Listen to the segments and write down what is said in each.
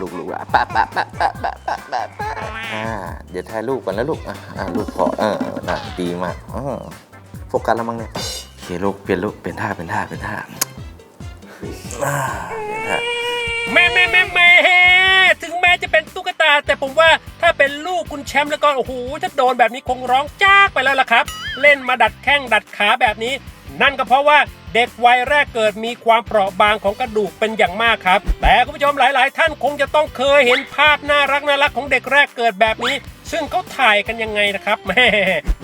ลูกลูกอะปะปะปะปะปะปะปะปะอ่าเดี๋ยวถ่ายรูปก่อนแล้วลูกอะอ่าลูกพอเออน่ะดีมากอ๋อโฟกัสแล้วมั้งเนี่ยโอเคลูกเปลี่ยนลูกเปลี่ยนท่าเปลี่ยนท่าเปลี่ยนท่าอ่าเปลี่ยนท่าแม่แม่แม่แม่ถึงแม้จะเป็นตุ๊กตา แต่ผมว่าถ้าเป็นลูกคุณแชมป์แล้วก็โอ้โหถ้าโดนแบบนี้คงร้องจ้ากไปแล้วล่ะครับ เล่นมาดัดแข้งดัดขาแบบนี้ นั่นก็เพราะว่า เด็กวัยแรกเกิดมีความเปราะบางของกระดูกเป็นอย่างมากครับ แต่คุณผู้ชมหลาย ๆ ท่านคงจะต้องเคยเห็นภาพน่ารักน่ารักของเด็กแรกเกิดแบบนี้ ซึ่งเขาถ่ายกันยังไงนะครับแม่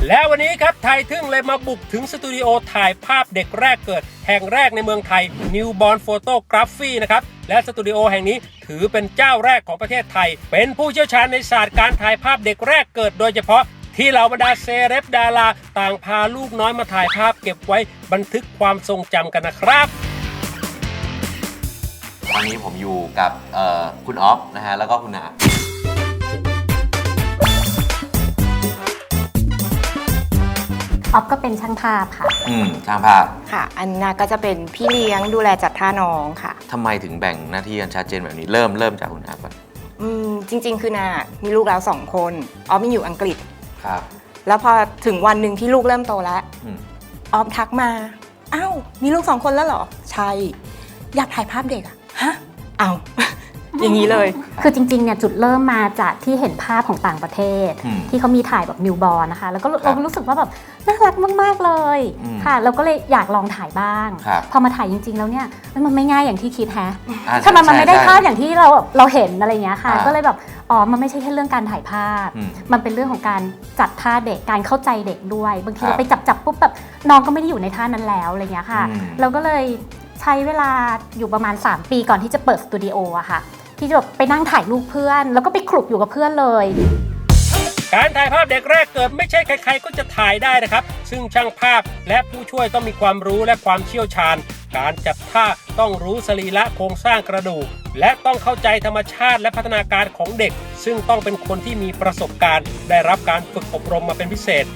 แล้ววันนี้ครับไทยทึ่งเลยมาบุกถึงสตูดิโอถ่ายภาพเด็กแรกเกิด แห่งแรกในเมืองไทย Newborn Photography นะครับและสตูดิโอแห่งนี้ถือเป็นเจ้าแรกของประเทศไทย เป็นผู้เชี่ยวชาญในศาสตร์การถ่ายภาพเด็กแรกเกิดโดยเฉพาะ ที่เหล่าบรรดาเซเลบดาราต่างพาลูกน้อยมาถ่ายภาพเก็บไว้บันทึกความทรงจำกันนะครับตอนนี้ผมอยู่กับเอ่อคุณออฟนะฮะแล้วก็คุณนาออฟก็เป็นช่างภาพค่ะ อืมช่างภาพค่ะ อันนาก็จะเป็นพี่เลี้ยงดูแลจัดท่าน้องค่ะ ทำไมถึงแบ่งหน้าที่กันชัดเจนแบบนี้เริ่มเริ่มจากคุณนาก่อน อืมจริง ๆ คือนามีลูกแล้วสองคน ออฟมีอยู่อังกฤษ ครับแล้วพอถึงวันหนึ่งที่ลูกเริ่มโตแล้วอืมออฟทักมาอ้าวมีลูกสองคนแล้วเหรอ ใช่ อยากถ่ายภาพเด็กอะฮะเอาอย่างนี้เลย คือจริงๆเนี่ยจุดเริ่มมาจากที่เห็นภาพของต่างประเทศ อืมที่เขามีถ่ายแบบนิวบอลนะคะ แล้วก็ครัเราบรู้สึกว่าแบบน่ารักมากๆเลยอืมค่ะ เราก็เลยอยากลองถ่ายบ้าง ครับ พอมาถ่ายจริง ๆ แล้วเนี่ยเอ้ยมันไม่ง่ายอย่างที่คิดแฮะ อ่าทำไมมันไม่ได้ใช่ ภาพอย่างที่เราเราเห็นอะไรอย่างเงี้ยค่ะ อ่าก็เลยแบบอ๋อมันไม่ใช่แค่เรื่องการถ่ายภาพ อืมมันเป็นเรื่องของการจัดท่าเด็กการเข้าใจเด็กด้วย บางทีครับเราไปจับจับปุ๊บแบบน้องก็ไม่ได้อยู่ในท่านั้นแล้วอะไรอย่างเงี้ยค่ะ อืม เราก็เลยใช้เวลาอยู่ประมาณ 3 ปีก่อนที่จะเปิดสตูดิโออะค่ะ ที่จะแบบไปนั่งถ่ายรูปเพื่อน แล้วก็ไปคลุกอยู่กับเพื่อนเลย การถ่ายภาพเด็กแรกเกิดไม่ใช่ใครๆ ก็จะถ่ายได้นะครับ ซึ่งช่างภาพและผู้ช่วยต้องมีความรู้และความเชี่ยวชาญ การจัดท่าต้องรู้สรีระโครงสร้างกระดูก และต้องเข้าใจธรรมชาติและพัฒนาการของเด็ก ซึ่งต้องเป็นคนที่มีประสบการณ์ ได้รับการฝึกอบรมมาเป็นพิเศษ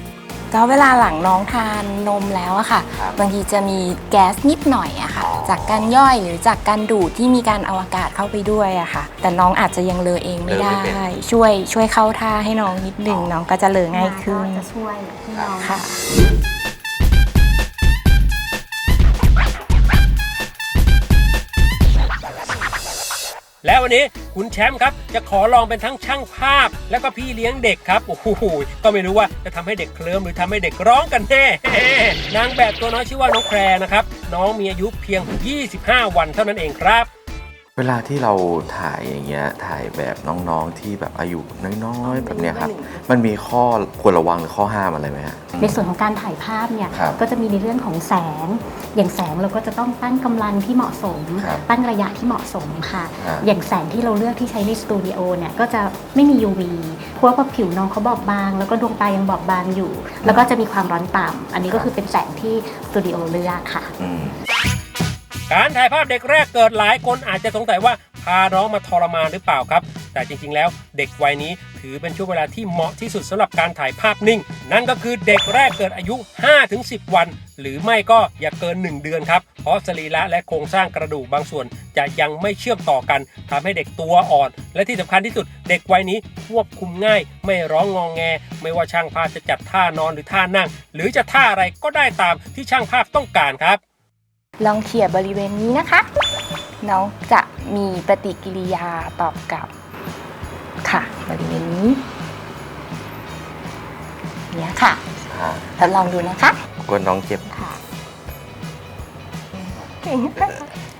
ก็เวลาหลังน้องทานนมแล้วอะค่ะครับบางทีจะมีแก๊สนิดหน่อยอะค่ะจากการย่อยหรือจากการดูดที่มีการเอาอากาศเข้าไปด้วยอะค่ะ แต่น้องอาจจะยังเลอเองไม่เลอได้ไม่เป็น ช่วยช่วยเข้าท่าให้น้องนิดหนึ่งน้องก็จะเลอง่ายขึ้นก็จะช่วยให้น้องค่ะ และวันนี้ คุณแชมป์ครับ จะขอลองเป็นทั้งช่างภาพ และก็พี่เลี้ยงเด็กครับ โอ้โห ก็ไม่รู้ว่าจะทำให้เด็กเคลิ้มหรือทำให้เด็กร้องกันแน่ นางแบบตัวน้อยชื่อว่าน้องแพรนะครับ น้องมีอายุเพียง 25 วันเท่านั้นเองครับ เวลาที่เราถ่ายอย่างเงี้ยถ่ายแบบน้องๆที่แบบอายุน้อยๆแบบเนี้ยครับ มันมีข้อควรระวังหรือข้อห้ามอะไรไหมฮะ ในส่วนของการถ่ายภาพเนี่ยครับก็จะมีในเรื่องของแสง อย่างแสงเราก็จะต้องตั้งกำลังที่เหมาะสม ครับตั้งระยะที่เหมาะสมค่ะอ่าอย่างแสงที่เราเลือกที่ใช้ในสตูดิโอเนี่ยก็จะไม่มี UV เพราะว่าผิวน้องเขาบอบบาง แล้วก็ดวงตายังบอบบางอยู่ แล้วก็จะมีความร้อนต่ำอันนี้ก็คือเป็นแสงที่สตูดิโอเลือกค่ะ อืม การถ่ายภาพเด็กแรกเกิดหลายคนอาจจะสงสัยว่าพาน้องมาทรมานหรือเปล่าครับ แต่จริงๆแล้วเด็กวัยนี้ถือเป็นช่วงเวลาที่เหมาะที่สุดสำหรับการถ่ายภาพนิ่ง นั่นก็คือเด็กแรกเกิดอายุ 5-10 วัน หรือไม่ก็อย่าเกิน 1 เดือนครับ เพราะสรีระและโครงสร้างกระดูกบางส่วน จะยังไม่เชื่อมต่อกันทำให้เด็กตัวอ่อน และที่สำคัญที่สุด เด็กวัยนี้ควบคุมง่าย ไม่ร้องงองแง ไม่ว่าช่างภาพจะจัดท่านอนหรือท่านั่ง หรือจะท่าอะไรก็ได้ตามที่ช่างภาพต้องการครับ ลองเขี่ยบริเวณนี้นะคะ น้องจะมีปฏิกิริยาตอบกลับค่ะบริเวณนี้เนี่ยค่ะอ่าทดลองดูนะคะกลัวน้องเจ็บ ค่ะ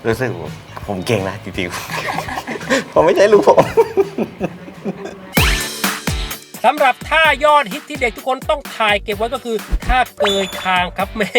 รู้สึกว่าผมเก่งนะจริงๆ ผมไม่ใช่ลูกผม สำหรับท่ายอดฮิตที่เด็กทุกคนต้องถ่ายเก็บไว้ก็คือท่าเกยคางครับแม่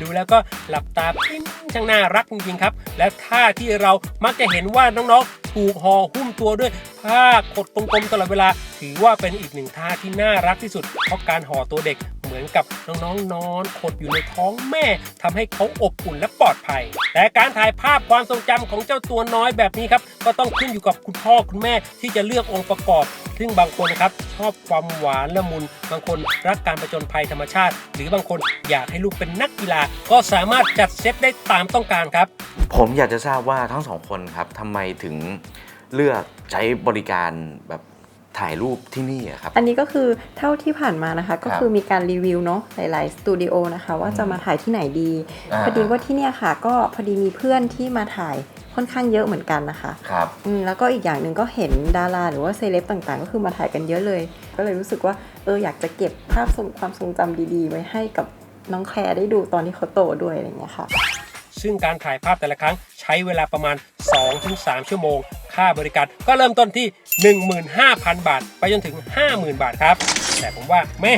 ดูแล้วก็หลับตาปิ้นช่างน่ารักจริงๆครับ และท่าที่เรามักจะเห็นว่าน้องๆถูกห่อหุ้มตัวด้วยผ้าขดกลมๆตลอดเวลา ถือว่าเป็นอีกหนึ่งท่าที่น่ารักที่สุด เพราะการห่อตัวเด็กเหมือนกับน้องๆนอนขดอยู่ในท้องแม่ทำให้เขาอบอุ่นและปลอดภัย แต่การถ่ายภาพความทรงจำของเจ้าตัวน้อยแบบนี้ครับก็ต้องขึ้นอยู่กับคุณพ่อคุณแม่ที่จะเลือกองค์ประกอบ ซึ่งบางคนนะครับชอบความหวานละมุน บางคนรักการประจนภัยธรรมชาติ หรือบางคนอยากให้ลูกเป็นนักกีฬา ก็สามารถจัดเซตได้ตามต้องการครับ ผมอยากจะทราบว่าทั้งสองคนครับทำไมถึงเลือกใช้บริการแบบ ถ่ายรูปที่นี่อะครับ อันนี้ก็คือเท่าที่ผ่านมานะคะ ก็คือมีการรีวิวเนาะหลายๆสตูดิโอนะคะ ว่าจะมาถ่ายที่ไหนดี อ่า พอดีว่าที่เนี่ยค่ะ ก็พอดีมีเพื่อนที่มาถ่ายค่อนข้างเยอะเหมือนกันนะคะครับอืมแล้วก็อีกอย่างหนึ่งก็เห็นดาราหรือว่าเซเลบต่างๆ ก็คือมาถ่ายกันเยอะเลย ก็เลยรู้สึกว่าเอออยากจะเก็บภาพทรงความทรงจำดีๆ ไว้ให้กับน้องแคร์ได้ดูตอนที่เขาโตด้วยอะไรอย่างเงี้ยค่ะ ซึ่งการถ่ายภาพแต่ละครั้งใช้เวลาประมาณ 2-3 ชั่วโมง ค่าบริการก็เริ่มต้นที่ 15,000 บาท ไปจนถึง 50,000 บาทครับ แต่ผมว่าแม่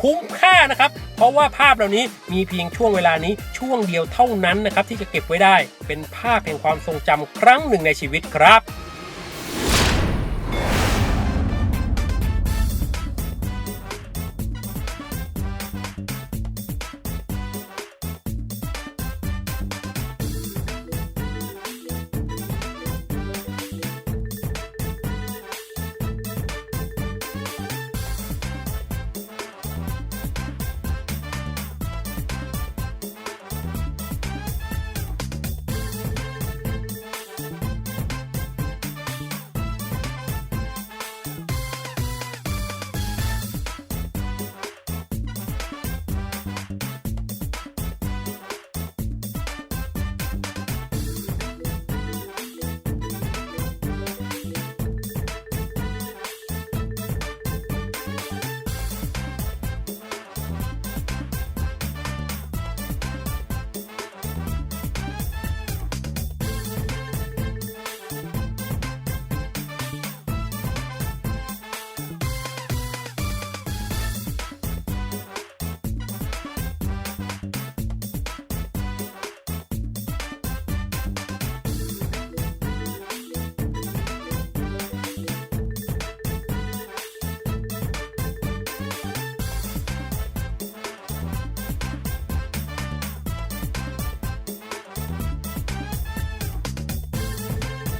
คุ้มค่านะครับ เพราะว่าภาพเหล่านี้มีเพียงช่วงเวลานี้ช่วงเดียวเท่านั้นนะครับที่จะเก็บไว้ได้ เป็นภาพแห่งความทรงจำครั้งหนึ่งในชีวิตครับ